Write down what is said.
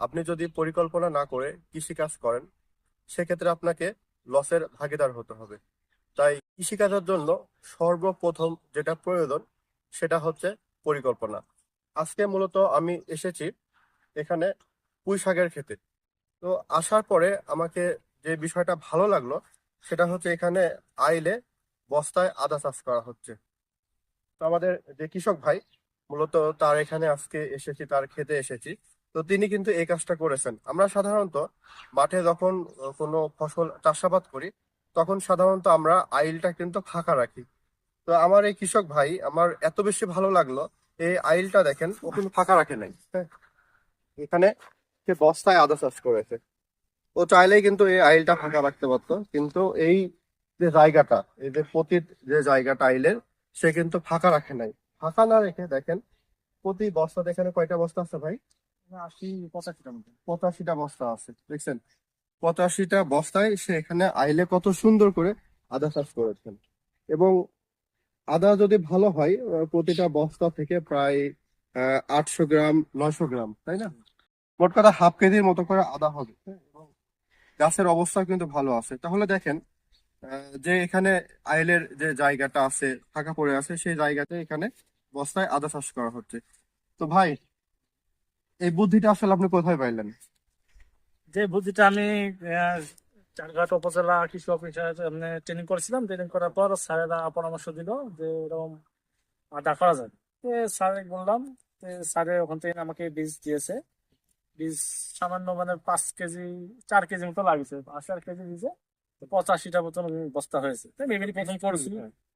আপনি যদি পরিকল্পনা না করে কৃষিকাজ করেন, সেক্ষেত্রে আপনাকে লসের ভাগিদার হতে হবে। তাই কৃষিকাজের জন্য সর্বপ্রথম যেটা প্রয়োজন, সেটা হচ্ছে পরিকল্পনা। আজকে মূলত আমি এসেছি এখানে পুঁই শাকের খেতে তো আসার পরে আমাকে যে বিষয়টা ভালো লাগল, সেটা হচ্ছে এখানে আইলে বস্তায় আদা চাষ করা হচ্ছে। তো আমাদের যে কৃষক ভাই, মূলত তার এখানে আজকে এসেছি, তার খেতে এসেছি। তো তিনি কিন্তু এই কাজটা করেছেন। আমরা সাধারণত মাঠে যখন কোনো ফসল চাষাবাদ করি, তখন সাধারণত আমরা আইলটা কিন্তু ফাঁকা রাখি। তো আমার এই কৃষক ভাই, আমার এত বেশি ভালো লাগল, এই আইলটা দেখেন, ও কিন্তু ফাঁকা রাখে নাই। হ্যাঁ। এখানে সে বস্তায় আদা চাষ করেছে। ও চাইলেই কিন্তু এই আইলটা ফাঁকা রাখতে পারতো, কিন্তু এই যে জায়গাটা, এই যে পতিত যে জায়গাটা আইলের, সে কিন্তু ফাঁকা রাখে নাই। ফাঁকা না রেখে দেখেন, প্রতি বস্তা এখানে কয়টা বস্তা আছে ভাই? পঁচাশিটা বস্তা আছে দেখছেন? পঁচাশিটা বস্তায় সে এখানে আইলে কত সুন্দর করে আদা চাষ করেছেন। এবং আদা যদি ভালো হয় প্রতিটা বস্তা থেকে প্রায় আটশো গ্রাম নয়শো গ্রাম তাই না? মোট কথা হাফ কেজির মতো করে আদা হবে হ্যাঁ, গাছের অবস্থা কিন্তু ভালো আছে। তাহলে দেখেন যে এখানে আইলের যে জায়গাটা আছে ফাঁকা পড়ে আছে সেই জায়গাতে এখানে বস্তায় আদা চাষ করা হচ্ছে। তো ভাই এই বুদ্ধিটা আসলে আপনি কোথায় পাইলেন? যে বুদ্ধিটা আমি চারঘাট উপজেলা কৃষি অফিসে ট্রেনিং করেছিলাম। ট্রেনিং করার পর স্যারেরা পরামর্শ দিল যে এরকম আদা করা যায়। স্যারে বললাম স্যারে ওখান থেকে আমাকে বীজ দিয়েছে। বীজ সামান্য মানে পাঁচ কেজি, চার কেজি মতো লাগছে পাঁচ চার কেজি বীজে পঁচাশিটা মতন বস্তা হয়েছে। ভেবে প্রথম করেছি।